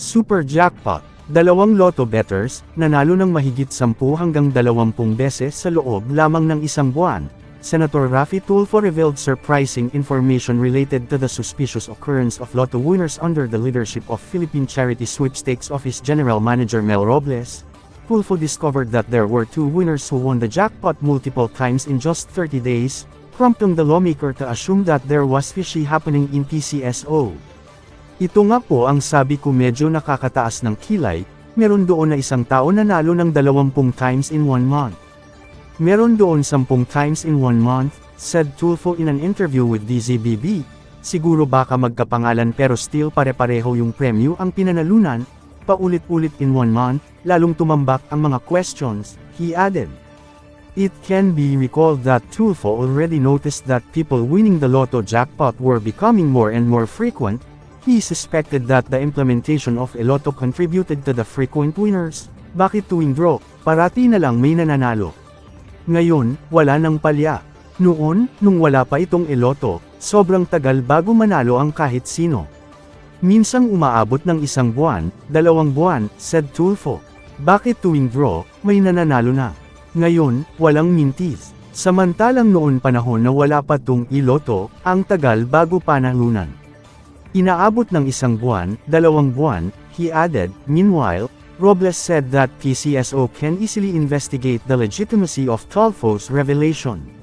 Super Jackpot. Dalawang lotto bettors, nanalo ng mahigit 10 hanggang 20 beses sa loob lamang ng isang buwan. Senator Raffy Tulfo revealed surprising information related to the suspicious occurrence of lotto winners under the leadership of Philippine Charity Sweepstakes Office General Manager Mel Robles. Tulfo discovered that there were two winners who won the jackpot multiple times in just 30 days, prompting the lawmaker to assume that there was fishy happening in PCSO. Ito nga po ang sabi ko medyo nakakataas ng kilay, meron doon na isang tao nanalo ng 20 times in one month. Meron doon 10 times in one month, said Tulfo in an interview with DZBB. Siguro baka magkapangalan pero still pare-pareho yung premyo ang pinanalunan, paulit-ulit in one month, lalong tumambak ang mga questions, he added. It can be recalled that Tulfo already noticed that people winning the lotto jackpot were becoming more and more frequent, He suspected that the implementation of Eloto contributed to the frequent winners. Bakit tuwing draw, parati na lang may nananalo? Ngayon, wala nang palya. Noon, nung wala pa itong Eloto, sobrang tagal bago manalo ang kahit sino. Minsang umaabot ng isang buwan, dalawang buwan, said Tulfo. Bakit tuwing draw, may nananalo na? Ngayon, walang mintis. Samantalang noon panahon na wala pa tong iloto, ang tagal bago panalunan. Inaabot ng isang buwan, dalawang buwan, he added, meanwhile, Robles said that PCSO can easily investigate the legitimacy of Tulfo's revelation.